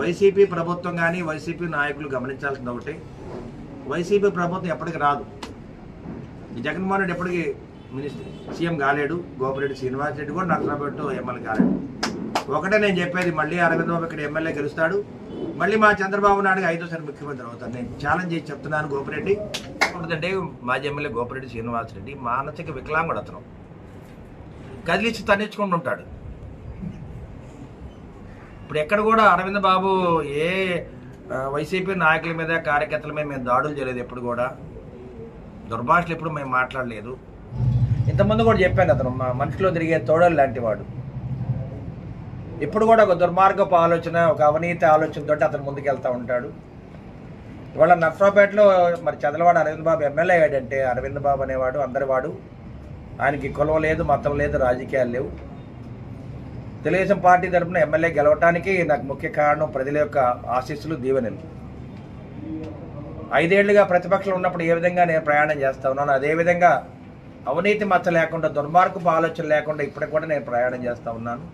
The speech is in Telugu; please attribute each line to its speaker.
Speaker 1: వైసీపీ ప్రభుత్వం కానీ వైసీపీ నాయకులు గమనించాల్సింది ఒకటి. వైసీపీ ప్రభుత్వం ఎప్పటికి రాదు. ఈ జగన్మోహన్ రెడ్డి ఎప్పటికీ మినిస్టర్ సీఎం కాలేడు గోపిరెడ్డి శ్రీనివాస్ రెడ్డి కూడా నర్సరాపేట ఎమ్మెల్యే కాలేడు ఒకటే నేను చెప్పేది మళ్ళీ అరవింద్ బాబు ఇక్కడ ఎమ్మెల్యే గెలుస్తాడు. మళ్ళీ మా చంద్రబాబు నాయుడు ఐదోసారి ముఖ్యమంత్రి అవుతాను నేను ఛాలెంజ్ చేసి చెప్తున్నాను గోపిరెడ్డి. ఎందుకంటే మాజీ ఎమ్మెల్యే గోపిరెడ్డి శ్రీనివాస్ రెడ్డి మానసిక వికలాంగుడు అతను. కదిలిచ్చి తన్నించుకుంటూ ఉంటాడు. ఇప్పుడు ఎక్కడ కూడా అరవింద్ బాబు ఏ వైసీపీ నాయకుల మీద కార్యకర్తల మీద మేము దాడులు చేయలేదు ఎప్పుడు కూడా. దుర్భాషలు ఎప్పుడు మేము మాట్లాడలేదు. ఇంతకుముందు కూడా చెప్పాను అతను మా మనిషిలో తిరిగే తోడలు లాంటి వాడు ఇప్పుడు కూడా ఒక దుర్మార్గపు ఆలోచన ఒక అవినీతి ఆలోచనతో అతను ముందుకు వెళ్తూ ఉంటాడు. ఇవాళ నర్సరావుపేటలో మరి చదలవాడు అరవింద్ బాబు ఎమ్మెల్యే అయ్యాడంటే అరవింద్ బాబు అనేవాడు అందరివాడు. ఆయనకి కులం లేదు మతం లేదు రాజకీయాలు లేవు. తెలుగుదేశం పార్టీ తరఫున ఎమ్మెల్యే గెలవటానికి నాకు ముఖ్య కారణం ప్రజల యొక్క ఆశీస్సులు దీవెనలు. ఐదేళ్ళుగా ప్రతిపక్షంలో ఉన్నప్పుడు ఏ విధంగా నేను ప్రయాణం చేస్తా ఉన్నాను అదేవిధంగా అవినీతి మచ్చ లేకుండా దుర్మార్గపు ఆలోచన లేకుండా ఇప్పటికి కూడా నేను ప్రయాణం చేస్తూ ఉన్నాను.